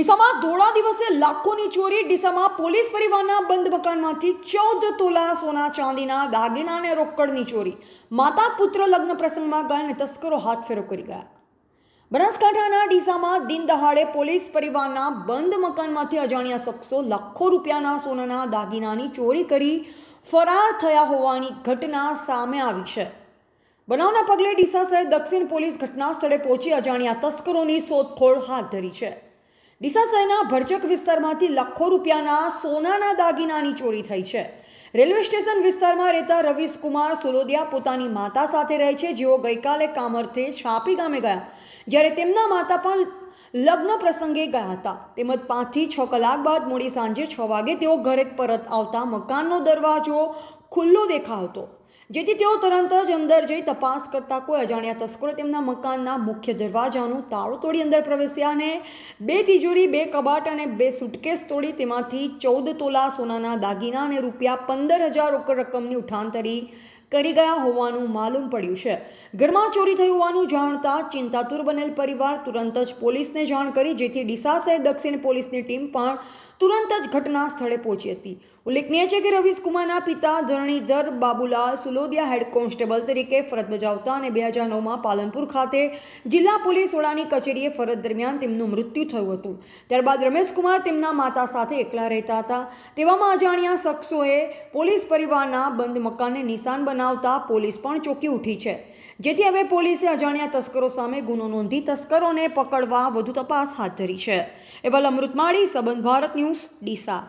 ડીસામાં ધોળા દિવસે લાખોની ચોરી, ડીસામાં પોલીસ પરિવારના બંધ મકાનમાંથી ચૌદ તોલા સોના ચાંદીના દાગીના અને રોકડની ચોરી. માતા, પુત્ર લગ્ન પ્રસંગમાં ગયા અને તસ્કરો હાથફેરો કરી ગયા. બનાસકાંઠાના ડીસામાં દિન દહાડે પોલીસ પરિવારના બંધ મકાનમાંથી અજાણ્યા શખ્સો લાખો રૂપિયાના સોનાના દાગીનાની ચોરી કરી ફરાર થયા હોવાની ઘટના સામે આવી છે. બનાવના પગલે ડીસા સહિત દક્ષિણ પોલીસ ઘટના સ્થળે પહોંચી અજાણ્યા તસ્કરોની શોધખોળ હાથ ધરી છે. ડીસા શહેરના ભરચક વિસ્તારમાંથી લાખો રૂપિયાના સોનાના દાગીનાની ચોરી થઈ છે. રેલવે સ્ટેશન વિસ્તારમાં રહેતા રવિશકુમાર સુલોદિયા પોતાની માતા સાથે રહે છે. જેઓ ગઈકાલે કામરથે છાપી ગામે ગયા. જ્યારે તેમના માતા પણ લગ્ન પ્રસંગે ગયા હતા. તેમજ પાંચથી છ કલાક બાદ મોડી સાંજે છ વાગે તેઓ ઘરે પરત આવતા મકાનનો દરવાજો ખુલ્લો દેખાતો જેથી તેઓ તરત જ અંદર જઈ તપાસ કરતા કોઈ અજાણ્યા તસ્કરો તેમના મકાનના મુખ્ય દરવાજાનું તાળું તોડી અંદર પ્રવેશ્યા અને બે તિજોરી બે કબાટ અને બે સુટકેસ તોડી તેમાંથી ચૌદ તોલા સોનાના દાગીના અને રૂપિયા પંદર હજાર રોકડ રકમની ઉઠાંતરી કરી ગયા હોવાનું માલુમ પડ્યું છે. ઘરમાં ચોરી થઈ હોવાનું જાણતા ચિંતાતુર બનેલ પરિવાર તુરંત જ પોલીસને જાણ કરી, જેથી ડીસા સહિત દક્ષિણ પોલીસની ટીમ પણ તુરંત જ ઘટના સ્થળે પહોંચી હતી. ઉલ્લેખનીય છે કે રવિશકુમારના પિતા ધરણીધર બાબુલાલ સુલોદિયા હેડ કોન્સ્ટેબલ તરીકે ફરજ બજાવતા અને બે હજાર નવમાં પાલનપુર ખાતે જિલ્લા પોલીસ વડાની કચેરીએ ફરજ દરમિયાન તેમનું મૃત્યુ થયું હતું. ત્યારબાદ રમેશકુમાર તેમના માતા સાથે એકલા રહેતા હતા. તેવામાં અજાણ્યા શખ્સોએ પોલીસ પરિવારના બંધ મકાનને નિશાન બનાવતા પોલીસ પણ ચોંકી ઉઠી છે. જેથી હવે પોલીસે અજાણ્યા તસ્કરો સામે ગુનો નોંધી તસ્કરોને પકડવા વધુ તપાસ હાથ ધરી છે. એવલ અમૃતમાળી સંબંધ ભારત ન્યૂઝ, ડીસા.